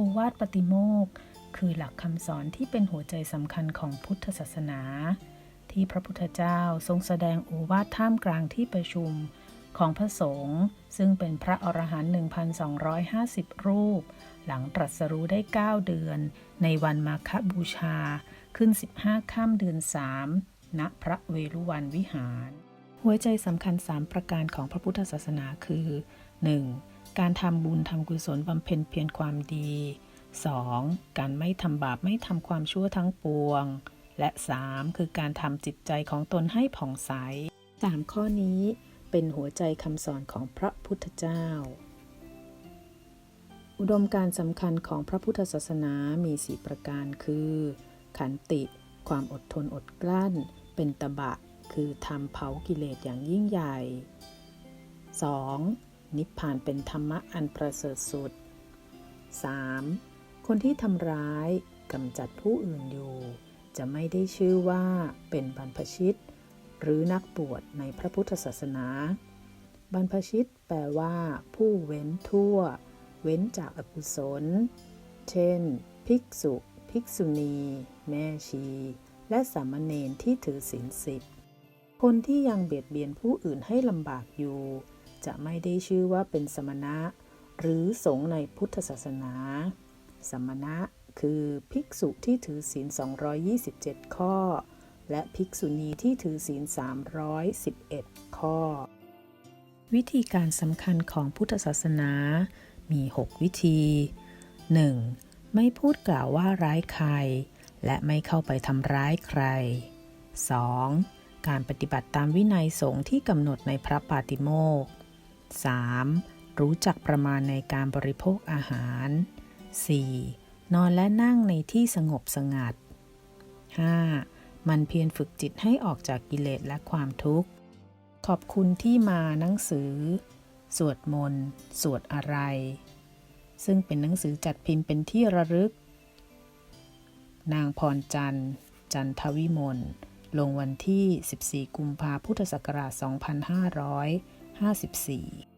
โอวาทปฏิโมกข์คือหลักคำสอนที่เป็นหัวใจสำคัญของพุทธศาสนา ที่พระพุทธเจ้าทรงแสดงโอวาทท่ามกลางที่ประชุมของพระสงฆ์ซึ่งเป็นพระอรหันต์1,250 รูป หลังตรัสรู้ได้ 9 เดือน ในวันมาฆบูชาขึ้น 15 ข้ามเดือน 3 ณ พระเวรุวันวิหาร หัวใจสำคัญ 3 ประการของพระพุทธศาสนาคือ 1. การทำบุญทำกุศลบำเพ็ญเพียรความดี 2. การไม่ทำบาปไม่ทำความชั่วทั้งปวง และ 3. คือการทำจิตใจของตนให้ผ่องใส 3 ข้อนี้เป็นหัวใจคำสอนของพระพุทธเจ้า อุดมการสำคัญของพระพุทธศาสนามี4ประการคือ ขันติ ความอดทนอดกลั้น เป็นตบะ คือทำเผากิเลสอย่างยิ่งใหญ่ 2. นิพพานเป็นธรรมะอันประเสริฐสุด 3. คนที่ทำร้ายกำจัดผู้อื่นอยู่ จะไม่ได้ชื่อว่าเป็นบรรพชิต หรือนักบวชในพระพุทธศาสนา บรรพชิตแปลว่า ผู้เว้นทั่ว เว้นจากอกุศล เช่น ภิกษุ ภิกษุณี แม่ชี และสามเณรที่ถือศีลสิบ คนที่ยังเบียดเบียนผู้อื่นให้ลำบากอยู่ จะไม่ได้ชื่อว่าเป็นสมณะ หรือสงฆ์ในพุทธศาสนา สมณะคือภิกษุที่ถือศีล 227 ข้อ และภิกษุณีที่ถือศีล 311 ข้อ วิธีการสำคัญของพุทธศาสนา มี 6 วิธี 1. ไม่พูดกล่าวว่าร้ายใคร และไม่เข้าไปทำร้ายใคร 2. การปฏิบัติตามวินัยสงฆ์ที่กำหนดในพระปาติโมก 3. รู้จักประมาณในการบริโภคอาหาร 4. นอนและนั่งในที่สงบสงัด 5. มันเพียรฝึกจิตให้ออกจากกิเลสและความทุกข์ ขอบคุณที่มาหนังสือ สวดมนต์ สวดอะไร ซึ่งเป็นหนังสือจัดพิมพ์เป็นที่ระลึก นางพรจันทร์ จันทวิมล ลงวันที่ 14 กุมภาพุทธศักราช 2554